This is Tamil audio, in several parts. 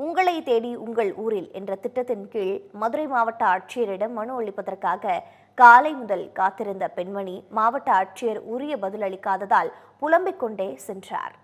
உங்களை தேடி உங்கள் ஊரில் என்ற திட்டத்தின் கீழ் மதுரை மாவட்ட ஆட்சியரிடம் மனு அளிப்பதற்காக காலை முதல் காத்திருந்த பெண்மணி மாவட்ட ஆட்சியர் உரிய பதில் அளிக்காததால் புலம்பிக் கொண்டே சென்றார்.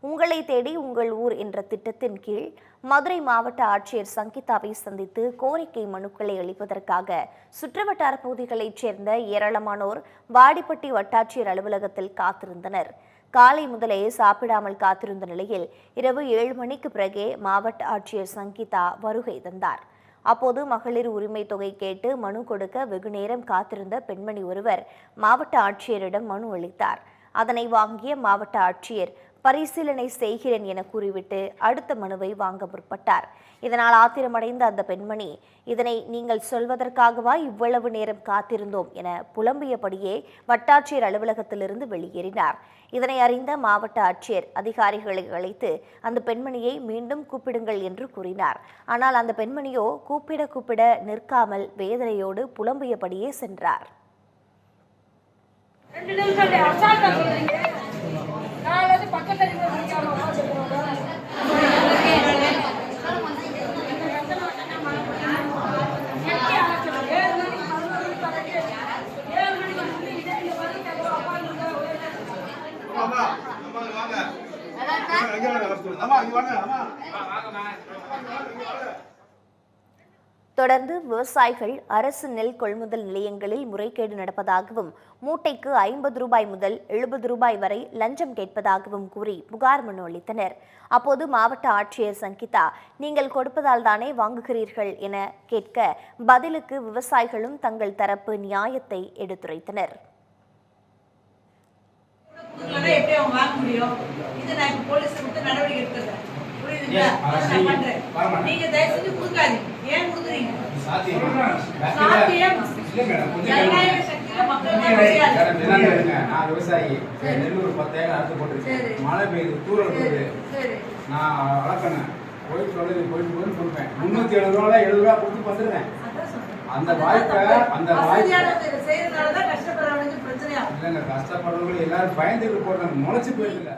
உங்களை தேடி உங்கள் ஊர் என்ற திட்டத்தின் கீழ் மதுரை மாவட்ட ஆட்சியர் சங்கீதாவை சந்தித்து கோரிக்கை மனுக்களை அளிப்பதற்காக சுற்றுவட்டார பகுதிகளைச் சேர்ந்த ஏராளமானோர் வாடிப்பட்டி வட்டாட்சியர் அலுவலகத்தில் காத்திருந்தனர். காலை முதலே சாப்பிடாமல் காத்திருந்த நிலையில் இரவு ஏழு மணிக்கு பிறகே மாவட்ட ஆட்சியர் சங்கீதா வருகை தந்தார். அப்போது மகளிர் உரிமை தொகை கேட்டு மனு கொடுக்க வெகுநேரம் காத்திருந்த பெண்மணி ஒருவர் மாவட்ட ஆட்சியரிடம் மனு அளித்தார். அதனை வாங்கிய மாவட்ட ஆட்சியர் பரிசீலனை செய்கிறேன் என கூறிவிட்டு அடுத்த மனுவை வாங்க முற்பட்டார். இதனால் ஆத்திரமடைந்த அந்த பெண்மணி இதனை நீங்கள் சொல்வதற்காகவா இவ்வளவு நேரம் காத்திருந்தோம் என புலம்பியபடியே வட்டாட்சியர் அலுவலகத்திலிருந்து வெளியேறினார். இதனை அறிந்த மாவட்ட ஆட்சியர் அதிகாரிகளை அழைத்து அந்த பெண்மணியை மீண்டும் கூப்பிடுங்கள் என்று கூறினார். ஆனால் அந்த பெண்மணியோ கூப்பிட கூப்பிட நிற்காமல் வேதனையோடு புலம்பியபடியே சென்றார். நான் வந்து பக்கத்துல அம்மா இங்க வாங்க வாங்க வாங்க. அம்மா தொடர்ந்து விவசாயிகள் அரசு நெல் கொள்முதல் நிலையங்களில் முறைகேடு நடப்பதாகவும் மூட்டைக்கு ஐம்பது ரூபாய் முதல் எழுபது ரூபாய் வரை லஞ்சம் கேட்பதாகவும் கூறி புகார் மனு அளித்தனர். அப்போது மாவட்ட ஆட்சியர் சங்கீதா நீங்கள் கொடுப்பதால் தானே வாங்குகிறீர்கள் என கேட்க பதிலுக்கு விவசாயிகளும் தங்கள் தரப்பு நியாயத்தை எடுத்துரைத்தனர். நீங்க தயவு செஞ்சு கொடுக்காதீங்க. ஏன் நான் விவசாயி. நெல் ஒரு பத்தாயிரம் அறுத்து. போட்டுருக்கேன். மழை பெய்யுது தூரல் சரி. நான் வளர்க்கணும். போயிட்டு சொல்லுது போயிட்டு போயிட்டு கொடுப்பேன் முன்னூத்தி எழுபது ரூபா எழுபது ரூபா கொடுத்து சொல்றேன். அந்த வாய்ப்பை. அந்த வாய்ப்பை. இல்லைங்க கஷ்டப்படுறவங்க எல்லாரும் பயந்துட்டு போடுறாங்க முளைச்சு போயிடுங்க